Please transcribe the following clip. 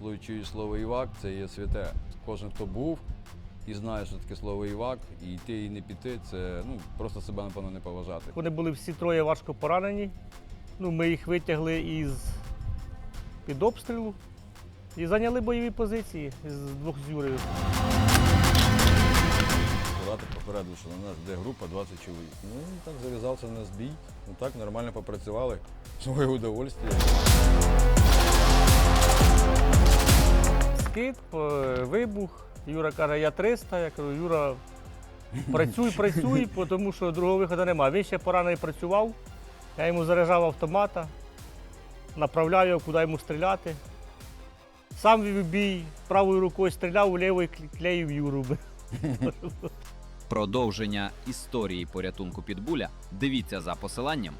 коли чуєш слово Івак, це є святе. Кожен, хто був і знає, що таке слово Івак, і йти і не піти, це ну, просто себе, напевно, не поважати. Вони були всі троє важко поранені. Ну, ми їх витягли із під обстрілу і зайняли бойові позиції з двох з Юрою. Попередили, що на нас йде група 20 чоловік. Ну, так зав'язався на збій. Ну так, нормально попрацювали. Своє удовольствие. Скид, е, вибух. Юра каже, я 300. Я кажу, Юра, працюй, працюй, тому що другого виходу немає. Він ще поранений працював. Я йому заряджав автомата, направляв його, куди йому стріляти. Сам вів бій, правою рукою стріляв, лівою кле- клеїв Юру. Продовження історії порятунку Підбуля дивіться за посиланням